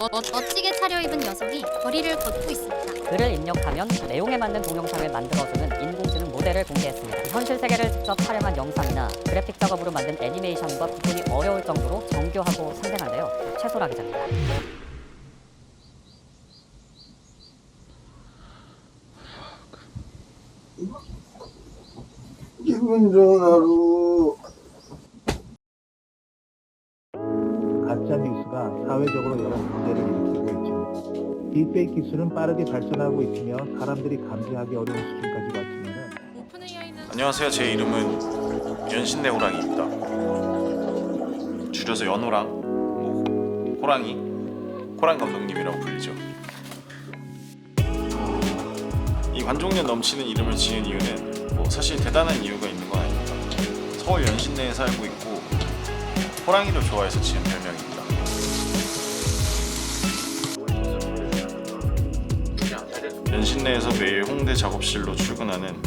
어, 어, 멋지게 차려입은 녀석이 거리를 걷고 있습니다. 글을 입력하면 내용에 맞는 동영상을 만들어주는 인공지능 모델을 공개했습니다. 현실 세계를 직접 촬영한 영상이나 그래픽 작업으로 만든 애니메이션과 구분이 어려울 정도로 정교하고 생생한데요. 최소라 기자입니다. 기분 좋은 하루. 뉴스가 사회적으로 여러 문제를 일으키고 있죠. 딥페이크 기술은 빠르게 발전하고 있으며 사람들이 감지하기 어려운 수준까지 왔지만은 안녕하세요. 제 이름은 연신내 호랑이입니다. 줄여서 연호랑, 뭐 호랑이, 호랑 감독님이라고 불리죠. 이 관종력 넘치는 이름을 지은 이유는 뭐 사실 대단한 이유가 있는 건 아닙니다. 서울 연신내에 살고 있고 호랑이를 좋아해서 지은 별명입니다. 연신 내에서 매일 홍대 작업실로 출근하는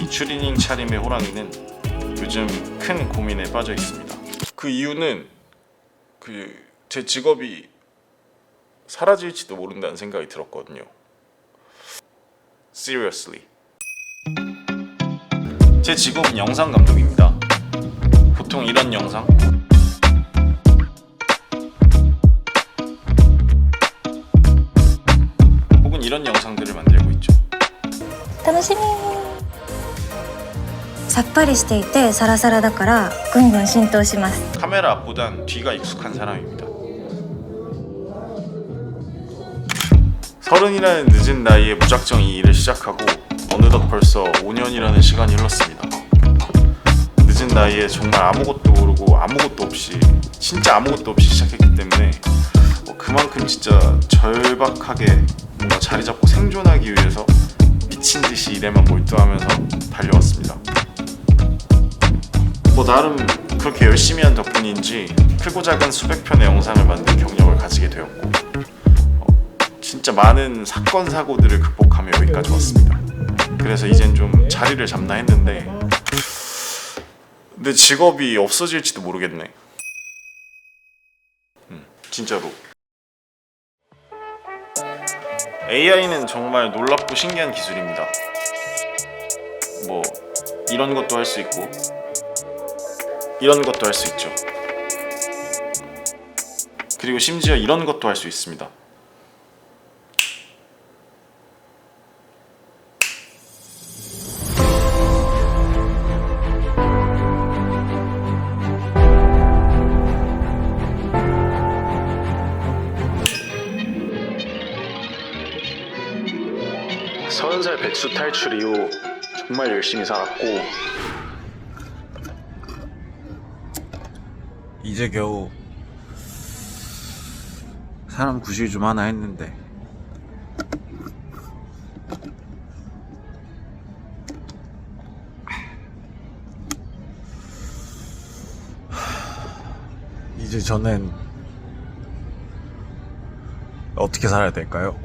이 추리닝 차림의 호랑이는 요즘 큰 고민에 빠져 있습니다. 그 이유는 그 제 직업이 사라질지도 모른다는 생각이 들었거든요. Seriously. 제 직업은 영상 감독입니다. 보통 이런 영상 이런 영상들을 만들고 있죠. 楽しみさっぱりしていてサラサラだからぐんぐん浸透します 카메라 앞보단 뒤가 익숙한 사람입니다. 서른이라는 늦은 나이에 무작정 이 일을 시작하고 어느덧 벌써 5년이라는 시간이 흘렀습니다. 늦은 나이에 정말 아무것도 모르고 아무것도 없이 진짜 아무것도 없이 시작했기 때문에 어, 그만큼 진짜 절박하게 뭔가 자리 잡고 생존하기 위해서 미친 듯이 일에만 몰두하면서 달려왔습니다. 뭐 나름 그렇게 열심히 한 덕분인지 크고 작은 수백 편의 영상을 만든 경력을 가지게 되었고 어, 진짜 많은 사건 사고들을 극복하며 여기까지 왔습니다. 그래서 이젠 좀 자리를 잡나 했는데 내 직업이 없어질지도 모르겠네. 음, 진짜로. AI는 정말 놀랍고 신기한 기술입니다. 뭐 이런 것도 할 수 있고 이런 것도 할 수 있죠. 그리고 심지어 이런 것도 할 수 있습니다. 서른 살 백수 탈출 이후 정말 열심히 살았고 이제 겨우 사람 구실 좀 하나 했는데 이제 저는 어떻게 살아야 될까요?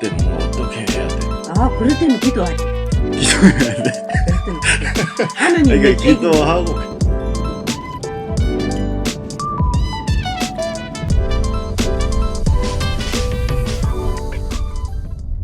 그럴 때는 뭐 어떻게 해야 돼? 아, 그럴 때는 기도하지. 기도해야 돼. 그럴 때는 기도. 하느님 그러니까 내 책임. 기도하고